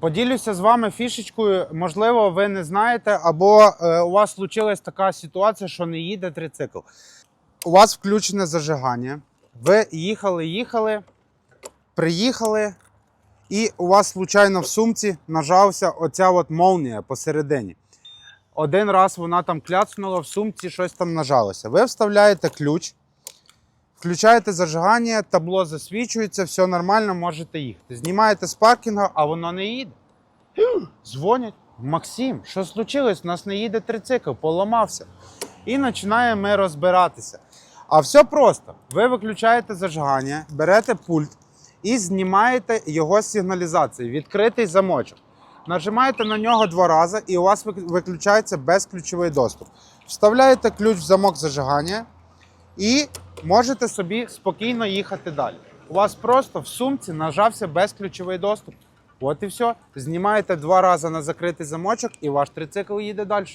Поділюся з вами фішечкою. Можливо, ви не знаєте, або е, у вас случилась така ситуація, що не їде трицикл. У вас включене зажигання. Ви їхали, їхали, приїхали, і у вас, случайно, в сумці нажався оця от молнія посередині. Один раз вона там кляцнула в сумці, щось там нажалося. Ви вставляєте ключ, включаєте зажигання, табло засвічується, все нормально, можете їхати. Знімаєте з паркінгу, а воно не їде. Дзвонять. Максим, що случилось? У нас не їде трицикл, поламався. І починаємо ми розбиратися. А все просто. Ви виключаєте зажигання, берете пульт і знімаєте його з сигналізації, відкритий замочок. Нажимаєте на нього два рази, і у вас виключається безключовий доступ. Вставляєте ключ в замок зажигання і можете собі спокійно їхати далі. У вас просто в сумці нажався безключовий доступ. От і все. Знімаєте два рази на закритий замочок, і ваш трицикл їде далі.